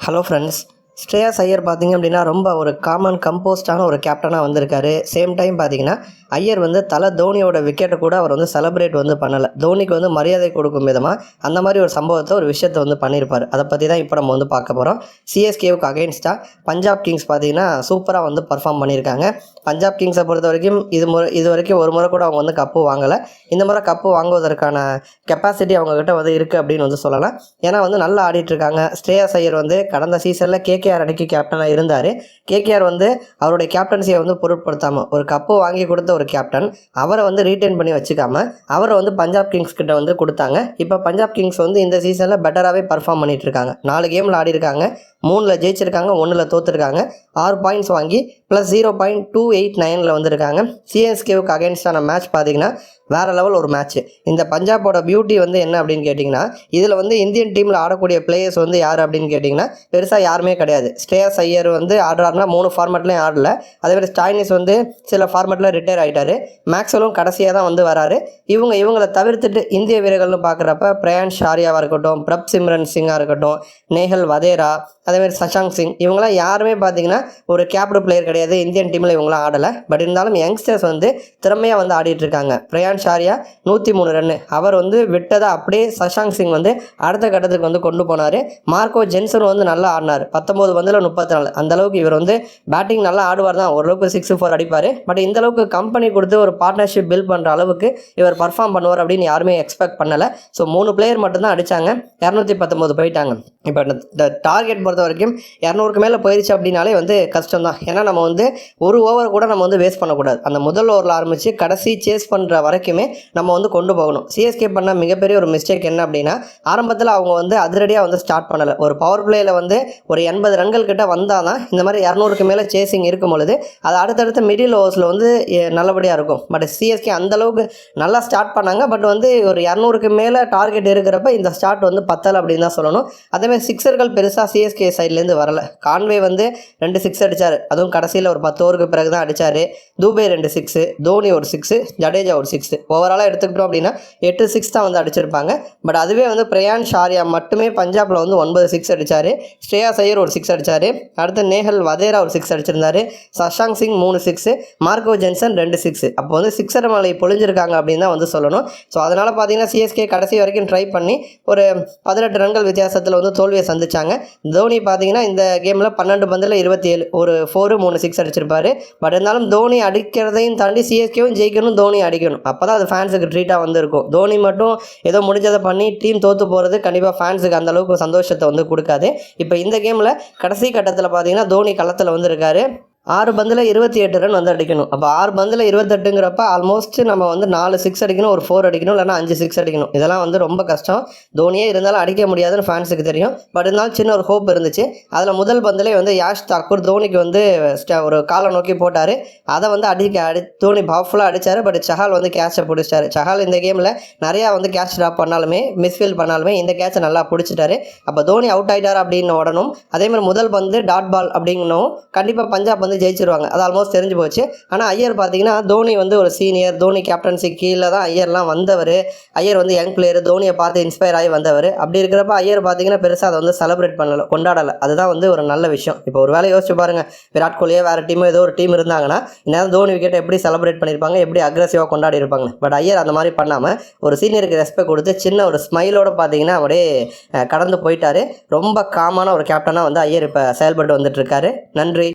Hello friends Shreyas Iyer பார்த்தீங்க அப்படின்னா ரொம்ப ஒரு காமன் கம்போஸ்டான ஒரு கேப்டனாக வந்திருக்காரு. சேம் டைம் பார்த்தீங்கன்னா ஐயர் வந்து தலை தோனியோட விக்கெட்டை கூட அவர் வந்து செலப்ரேட் வந்து பண்ணலை. தோனிக்கு வந்து மரியாதை கொடுக்கும் விதமாக அந்த மாதிரி ஒரு சம்பவத்தை ஒரு விஷயத்தை வந்து பண்ணியிருப்பார். அதை பற்றி தான் இப்போ நம்ம வந்து பார்க்க போகிறோம் சிஎஸ்கேவுக்கு அகேன்ஸ்டாக பஞ்சாப் கிங்ஸ் பார்த்தீங்கன்னா சூப்பராக வந்து பர்ஃபார்ம் பண்ணியிருக்காங்க. பஞ்சாப் கிங்ஸை பொறுத்த வரைக்கும் இது முறை இது வரைக்கும் ஒரு முறை கூட அவங்க வந்து கப்பு வாங்கலை. இந்த முறை கப்பு வாங்குவதற்கான கெப்பாசிட்டி அவங்கக்கிட்ட வந்து இருக்குது அப்படின்னு வந்து சொல்லலாம். ஏன்னா வந்து நல்லா ஆடிட்டுருக்காங்க ஸ்ரேயாஸ் ஐயர் வந்து கடந்த சீசனில் கேகேஆர் அணிக்கு கேப்டனாக இருந்தார். கேகேஆர் வந்து அவருடைய கேப்டன்சியை வந்து பொருட்படுத்தாமல் ஒரு கப்பு வாங்கி கொடுத்த ஒரு கேப்டன் அவரை வந்து ரீட்டைன் பண்ணி வச்சுக்காம அவரை வந்து பஞ்சாப் கிங்ஸ் கிட்ட வந்து கொடுத்தாங்க. இப்போ பஞ்சாப் கிங்ஸ் வந்து இந்த சீசனில் பெட்டராகவே பர்ஃபார்ம் பண்ணிட்டு இருக்காங்க. நாலு கேமில் ஆடி இருக்காங்க. மூணில் ஜெயிச்சிருக்காங்க ஒன்றில் தோற்றுருக்காங்க ஆறு பாயிண்ட்ஸ் வாங்கி plus zero point two eight நைனில் வந்திருக்காங்க. சிஎஸ்கேவுக்கு அகேன்ஸ்டான மேட்ச் பார்த்தீங்கன்னா வேறு லெவல் ஒரு மேட்ச் இந்த பஞ்சாபோட பியூட்டி வந்து என்ன அப்படின்னு கேட்டிங்கன்னா இதில் வந்து இந்தியன் டீமில் ஆடக்கூடிய பிளேயர்ஸ் வந்து யார் அப்படின்னு கேட்டிங்கன்னா பெருசாக யாருமே கிடையாது. ஸ்ரேயஸ் ஐயர் வந்து ஆடுறாருன்னா மூணு ஃபார்மெட்லேயும் ஆடல. அதேமாதிரி ஸ்டாய்னிஸ் வந்து சில ஃபார்மெட்டில் ரிட்டையர் ஆகிட்டாரு மேக்ஸ்வெலும் கடைசியாக தான் வந்து வராரு. இவங்க இவங்களை தவிர்த்துட்டு இந்திய வீரர்கள்னு பார்க்குறப்ப பிரயான் ஷாரியாவாக இருக்கட்டும் பிரப் சிம்ரன் சிங்காக இருக்கட்டும் நேஹல் வதேரா அதேமாதிரி சஷாங் சிங் இவங்களாம் யாருமே பார்த்தீங்கன்னா ஒரு கேப்டு பிளேயர் கிடையாது. இந்தியன் டீமில் இவங்களாம் ஆடலை. பட் இருந்தாலும் யங்ஸ்டர்ஸ் வந்து திறமையாக வந்து ஆடிட்டு இருக்காங்க. பிரயான் ஷாரியா நூற்றி மூணு ரன்னு. அவர் வந்து விட்டதை அப்படியே சஷாங் சிங் வந்து அடுத்த கட்டத்துக்கு வந்து கொண்டு போனார். மார்க்கோ ஜென்சன் வந்து நல்லா ஆடினார். பத்தொம்போது பந்தில் முப்பத்தி நாலு. அந்த அளவுக்கு இவர் வந்து பேட்டிங் நல்லா ஆடுவார் தான். ஓரளவுக்கு சிக்ஸ் ஃபோர் அடிப்பார். பட் இந்த அளவுக்கு கம்பெனி கொடுத்து ஒரு பார்ட்னர்ஷிப் பில்ட் பண்ணுற அளவுக்கு இவர் பர்ஃபார்ம் பண்ணுவார் அப்படின்னு யாருமே எக்ஸ்பெக்ட் பண்ணலை. ஸோ மூணு பிளேயர் மட்டும்தான் அடித்தாங்க இரநூத்தி பத்தொம்போது போயிட்டாங்க. இப்போ இந்த டார்கெட் பொறுத்த வரைக்கும் இரநூறுக்கு மேலே போயிடுச்சு அப்படின்னாலே வந்து கஷ்டம் தான் ஏன்னா நம்ம வந்து ஒரு ஓவர் கூட நம்ம வந்து வேஸ்ட் பண்ணக்கூடாது. அந்த முதல் ஓவரில் ஆரம்பித்து கடைசி சேஸ் பண்ணுற வரைக்குமே நம்ம வந்து கொண்டு போகணும். சிஎஸ்கே பண்ண மிகப்பெரிய ஒரு மிஸ்டேக் என்ன அப்படின்னா ஆரம்பத்தில் அவங்க வந்து அதிரடியாக வந்து ஸ்டார்ட் பண்ணலை. ஒரு பவர் பிளேயில் வந்து ஒரு எண்பது ரன்கள் கிட்ட வந்தால் தான் இந்த மாதிரி இரநூறுக்கு மேலே சேசிங் இருக்கும் பொழுது அது அடுத்தடுத்த மிடில் ஓவர்ஸில் வந்து நல்லபடியாக இருக்கும். பட் சிஎஸ்கே அந்தளவுக்கு நல்லா ஸ்டார்ட் பண்ணாங்க. பட் வந்து ஒரு இரநூறுக்கு மேலே டார்கெட் இருக்கிறப்ப இந்த ஸ்டார்ட் வந்து பத்தலை அப்படின்னு தான் சொல்லணும். அதேமாதிரி சிக்ஸர்கள் பெருசாக சிஎஸ்கே சைட்லேருந்து வரல. கான்வே வந்து ரெண்டு சிக்ஸ் அடித்தார் அதுவும் கடைசியில் ஒரு பத்து ஓவருக்கு பிறகு தான் அடித்தார் தூபே ரெண்டு சிக்ஸு தோனி ஒரு சிக்ஸு ஜடேஜா ஒரு சிக்ஸு ஓவராலாக எடுத்துக்கிட்டோம் அப்படின்னா எட்டு சிக்ஸ் தான் வந்து அடிச்சிருப்பாங்க. பட் அதுவே வந்து பிரயான் ஷாரியா மட்டுமே பஞ்சாபில் வந்து ஒன்பது சிக்ஸ் அடித்தார் ஸ்ரேயா சையர் ஒரு சிக்ஸ் அடித்தார் அடுத்து நேஹல் வதேரா ஒரு சிக்ஸ் அடிச்சிருந்தாரு. சஷாங் சிங் மூணு சிக்ஸு மார்க்கோ ஜென்சன் ரெண்டு சிக்ஸு அப்போ வந்து சிக்ஸர் மலை பொழிஞ்சிருக்காங்க அப்படின்னு தான் வந்து சொல்லணும். ஸோ அதனால் பார்த்தீங்கன்னா சிஎஸ்கே கடைசி வரைக்கும் ட்ரை பண்ணி ஒரு பதினெட்டு ரன்கள் வித்தியாசத்தில் வந்து தோல்வியை சந்தித்தாங்க தோனி பார்த்தீங்கன்னா இந்த கேமில் பன்னெண்டு பந்தில் இருபத்தி ஏழு ஒரு ஃபோரு மூணு சிக்ஸ் அடிச்சிருப்பாரு. பட் இருந்தாலும் தோனி அடிக்கிறதையும் தாண்டி சிஎஸ்கேவும் ஜெயிக்கணும் தோனி அடிக்கணும். அப்போ தான் அது ஃபேன்ஸுக்கு ட்ரீட்டாக வந்துருக்கும். தோனி மட்டும் ஏதோ முடிஞ்சதை பண்ணி டீம் தோற்று போகிறது கண்டிப்பாக ஃபேன்ஸுக்கு அந்தளவுக்கு சந்தோஷத்தை வந்து கொடுக்காது. இப்போ இந்த கேமில் கடைசி கட்டத்தில் பார்த்தீங்கன்னா தோனி களத்தில் வந்துருக்காரு. ஆறு பந்தில் இருபத்தி எட்டு ரன் வந்து அடிக்கணும். அப்போ ஆறு பந்தில் இருபத்தெட்டுங்கிறப்ப ஆல்மோஸ்ட் நம்ம வந்து நாலு சிக்ஸ் அடிக்கணும் ஒரு ஃபோர் அடிக்கணும் இல்லைன்னா அஞ்சு சிக்ஸ் அடிக்கணும். இதெல்லாம் வந்து ரொம்ப கஷ்டம். தோனியே இருந்தாலும் அடிக்க முடியாதுன்னு ஃபேன்ஸுக்கு தெரியும். பட் இருந்தாலும் சின்ன ஒரு ஹோப் இருந்துச்சு. அதில் முதல் பந்திலே வந்து யாஷ் தாக்கூர் தோனிக்கு வந்து ஒரு காலை நோக்கி போட்டார். அதை வந்து அடிக்க அடி தோனி பவர்ஃபுல்லாக அடித்தார் பட் சஹால் வந்து கேட்சை பிடிச்சிட்டாரு. சஹால் இந்த கேமில் நிறையா வந்து கேட்ச் ட்ராப் பண்ணாலுமே மிஸ்ஃபீல் பண்ணாலுமே இந்த கேட்சை நல்லா பிடிச்சிட்டாரு. அப்போ தோனி அவுட் ஆகிட்டார் அப்படின்னு உடனும் அதேமாதிரி முதல் பந்து டாட் பால் அப்படிங்கணும் கண்டிப்பாக பஞ்சாப் வந்து ஜெயிச்சிருவாங்க. அது ஆல்மோஸ்ட் தெரிஞ்சு போச்சு. ஆனால் ஐயர் பார்த்தீங்கன்னா தோனி வந்து ஒரு சீனியர் தோனி கேப்டன்சி கீழே தான் ஐயர்லாம் வந்தவர். ஐயர் வந்து யங் பிளேயர் தோனியை பார்த்து இன்ஸ்பயர் ஆகி வந்தவர். அப்படி இருக்கிறப்ப ஐயர் பார்த்தீங்கன்னா பெருசாக அதை வந்து செலிப்ரேட் பண்ணலை கொண்டாடலை. அதுதான் வந்து ஒரு நல்ல விஷயம். இப்போ ஒரு வேலை யோசிச்சு பாருங்க விராட் கோலியோ வேறு டீமோ ஏதோ ஒரு டீம் இருந்தாங்கன்னா இந்நேரம் தோனி விக்கெட் எப்படி செலிப்ரேட் பண்ணியிருப்பாங்க எப்படி அக்ரஸிவாக கொண்டாடி இருப்பாங்க பட் ஐயர் அந்த மாதிரி பண்ணாமல் ஒரு சீனியருக்கு ரெஸ்பெக்ட் கொடுத்து சின்ன ஒரு ஸ்மைலோட பார்த்தீங்கன்னா அப்படியே கடந்து போயிட்டார். ரொம்ப காமான ஒரு கேப்டனாக வந்து ஐயர் இப்போ செயல்பட்டு வந்துட்டுருக்காரு நன்றி.